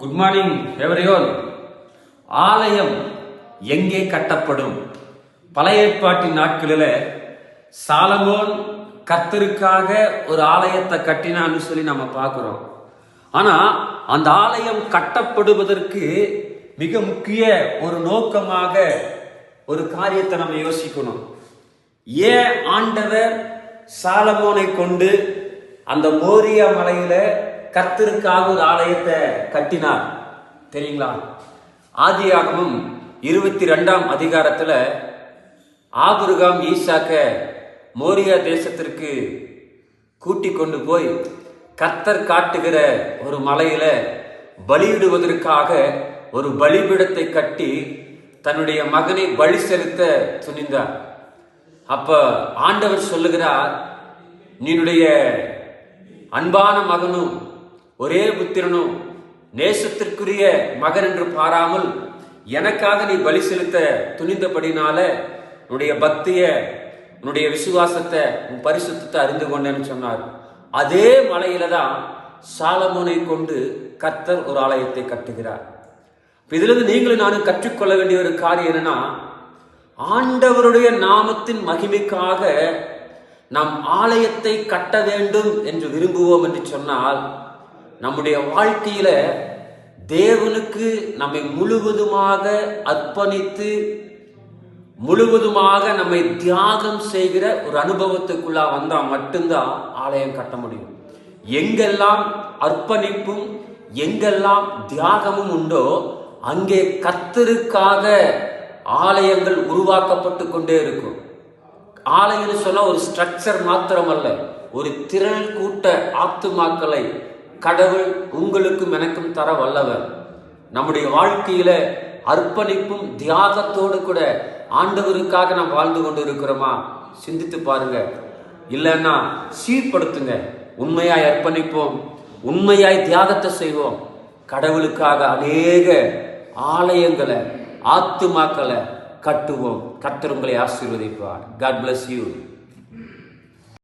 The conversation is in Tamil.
குட் மார்னிங் எவரியோல் ஆலயம் எங்கே கட்டப்படும்? பழைய ஏற்பாட்டின் நாட்களில் சாலமோன் கத்தருக்காக ஒரு ஆலயத்தை கட்டினான்னு சொல்லி நம்ம பார்க்குறோம். ஆனால் அந்த ஆலயம் கட்டப்படுவதற்கு மிக முக்கிய ஒரு நோக்கமாக ஒரு காரியத்தை நம்ம யோசிக்கணும். ஏன் ஆண்டவர் சாலமோனை கொண்டு அந்த மோரியா மலையில கர்த்தருக்காக ஒரு ஆலயத்தை கட்டினார். தெரியுங்களா? ஆதியாகமும் இருபத்தி ரெண்டாம் அதிகாரத்தில் ஆபிரகாம் ஈசாக்க மோரியா தேசத்திற்கு கூட்டி கொண்டு போய் கர்த்தர் காட்டுகிற ஒரு மலையில் பலியிடுவதற்காக ஒரு பலிபீடத்தை கட்டி தன்னுடைய மகனை பலி செலுத்த துணிந்தார். அப்ப ஆண்டவர் சொல்லுகிறார் நீனுடைய அன்பான மகனும் ஒரே புத்திரனும் நேசத்திற்குரிய மகன் என்று பாராமல் எனக்காக நீ பலி செலுத்த துணிந்தபடினால உன்னுடைய பக்திய உன்னுடைய விசுவாசத்தை உன் பரிசுத்தத்தை அறிந்து கொண்டேன்னு சொன்னார். அதே மலையில தான் சாலமோனை கொண்டு கர்த்தர் ஒரு ஆலயத்தை கட்டுகிறார். இதிலிருந்து நீங்களும் நானும் கற்றுக்கொள்ள வேண்டிய ஒரு காரியம் என்னன்னா ஆண்டவருடைய நாமத்தின் மகிமைக்காக நாம் ஆலயத்தை கட்ட வேண்டும் என்று விரும்புவோம் என்று சொன்னால் நம்முடைய வாழ்க்கையில தேவனுக்கு நம்மை முழுவதுமாக அர்ப்பணித்து முழுவதுமாக நம்மை தியாகம் செய்கிற ஒரு அனுபவத்துக்குள்ளா வந்தா மட்டும்தான் ஆலயம் கட்ட முடியும். எங்கெல்லாம் அர்ப்பணிப்பும் எங்கெல்லாம் தியாகமும் உண்டோ அங்கே கத்தருக்காக ஆலயங்கள் உருவாக்கப்பட்டு கொண்டே இருக்கும். ஆலயம்னு சொன்னால் ஒரு ஸ்ட்ரக்சர் மாத்திரம் அல்ல ஒரு திரள் கூட்ட ஆத்துமாக்களை கடவுள் உங்களுக்கும் எனக்கும் தர வல்லவர். நம்முடைய வாழ்க்கையில அர்ப்பணிப்பும் தியாகத்தோடு கூட ஆண்டவருக்காக நாம் வாழ்ந்து கொண்டு இருக்கிறோமா சிந்தித்து பாருங்க. இல்லைன்னா சீர்படுத்துங்க. உண்மையாய் அர்ப்பணிப்போம். உண்மையாய் தியாகத்தை செய்வோம். கடவுளுக்காக அநேக ஆலயங்களை ஆத்துமாக்களை கட்டுவோம். கர்த்தர் உங்களை ஆசீர்வதிப்பார். God bless you